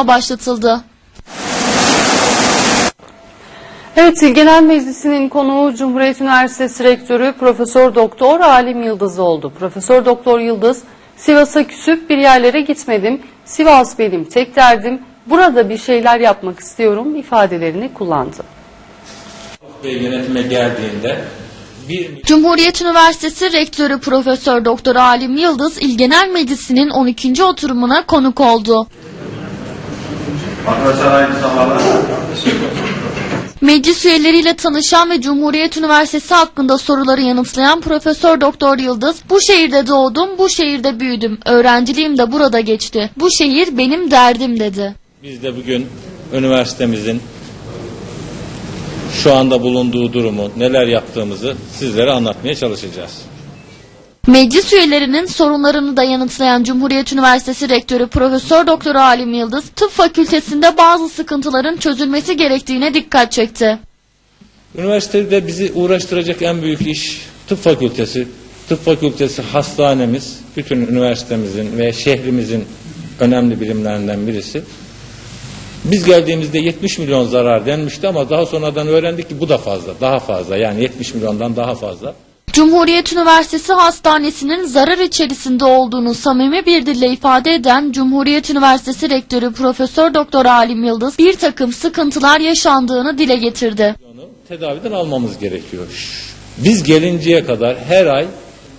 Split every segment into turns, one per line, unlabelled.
başlatıldı.
Evet, İl Genel Meclisi'nin konuğu Cumhuriyet Üniversitesi Rektörü Profesör Doktor Alim Yıldız oldu. Profesör Doktor Yıldız, Sivas'a küsüp bir yerlere gitmedim. Sivas benim tek derdim. Burada bir şeyler yapmak istiyorum ifadelerini kullandı.
yönetime geldiğinde bir
Cumhuriyet Üniversitesi Rektörü Profesör Doktor Alim Yıldız İl Genel Meclisi'nin 12. oturumuna konuk oldu.
Arkadaşlar aynı
Meclis üyeleriyle tanışan ve Cumhuriyet Üniversitesi hakkında soruları yanıtlayan Profesör Doktor Yıldız, bu şehirde doğdum, bu şehirde büyüdüm, öğrenciliğim de burada geçti. Bu şehir benim derdim dedi.
biz de bugün üniversitemizin şu anda bulunduğu durumu, neler yaptığımızı sizlere anlatmaya çalışacağız.
Meclis üyelerinin sorunlarını da yanıtlayan Cumhuriyet Üniversitesi Rektörü Profesör Doktor Alim Yıldız, tıp fakültesinde bazı sıkıntıların çözülmesi gerektiğine dikkat çekti.
Üniversitede bizi uğraştıracak en büyük iş tıp fakültesi. Tıp fakültesi hastanemiz, bütün üniversitemizin ve şehrimizin önemli birimlerinden birisi. Biz geldiğimizde 70 milyon zarar denmişti ama daha sonradan öğrendik ki bu da fazla, daha fazla. Yani 70 milyondan daha fazla.
Cumhuriyet Üniversitesi Hastanesi'nin zarar içerisinde olduğunu samimi bir dille ifade eden Cumhuriyet Üniversitesi Rektörü Profesör Doktor Alim Yıldız bir takım sıkıntılar yaşandığını dile getirdi.
Tedaviden almamız gerekiyor. Biz gelinceye kadar her ay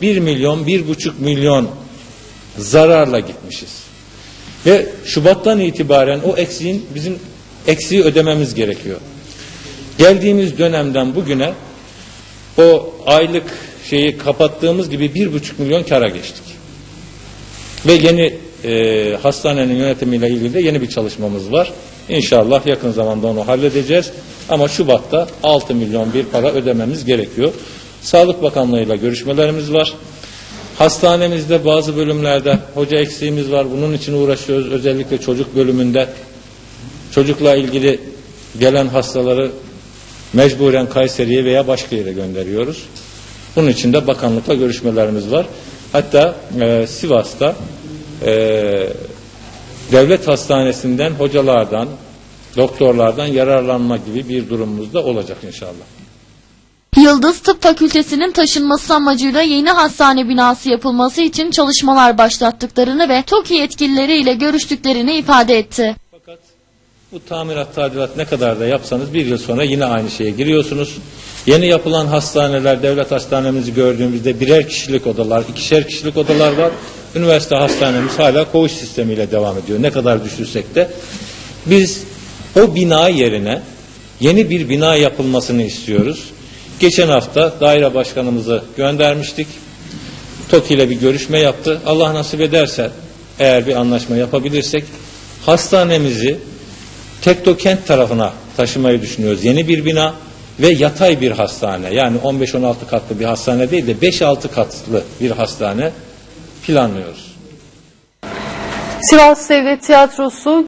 1 milyon, 1,5 milyon zararla gitmişiz. Ve Şubat'tan itibaren o eksiğin bizim eksiği ödememiz gerekiyor. Geldiğimiz dönemden bugüne o aylık şeyi kapattığımız gibi 1,5 milyon kara geçtik. Ve yeni e, hastanenin yönetimiyle ilgili de yeni bir çalışmamız var. İnşallah yakın zamanda onu halledeceğiz. Ama Şubat'ta 6 milyon bir para ödememiz gerekiyor. Sağlık Bakanlığı'yla görüşmelerimiz var. Hastanemizde bazı bölümlerde hoca eksiğimiz var. Bunun için uğraşıyoruz. Özellikle çocuk bölümünde çocukla ilgili gelen hastaları mecburen Kayseri'ye veya başka yere gönderiyoruz. Bunun için de bakanlıkla görüşmelerimiz var. Hatta e, Sivas'ta e, devlet hastanesinden hocalardan, doktorlardan yararlanma gibi bir durumumuz da olacak inşallah.
Yıldız Tıp Fakültesinin taşınması amacıyla yeni hastane binası yapılması için çalışmalar başlattıklarını ve TOKİ yetkilileriyle görüştüklerini ifade etti.
Bu tamirat tadilat ne kadar da yapsanız bir yıl sonra yine aynı şeye giriyorsunuz. Yeni yapılan hastaneler, devlet hastanemizi gördüğümüzde birer kişilik odalar, ikişer kişilik odalar var. Üniversite hastanemiz hala koğuş sistemiyle devam ediyor. Ne kadar düşürsek de. Biz o bina yerine yeni bir bina yapılmasını istiyoruz. Geçen hafta daire başkanımızı göndermiştik. TOKİ ile bir görüşme yaptı. Allah nasip ederse eğer bir anlaşma yapabilirsek hastanemizi Teknokent tarafına taşımayı düşünüyoruz. Yeni bir bina ve yatay bir hastane. Yani 15-16 katlı bir hastane değil de 5-6 katlı bir hastane planlıyoruz.
Sivas Devlet Tiyatrosu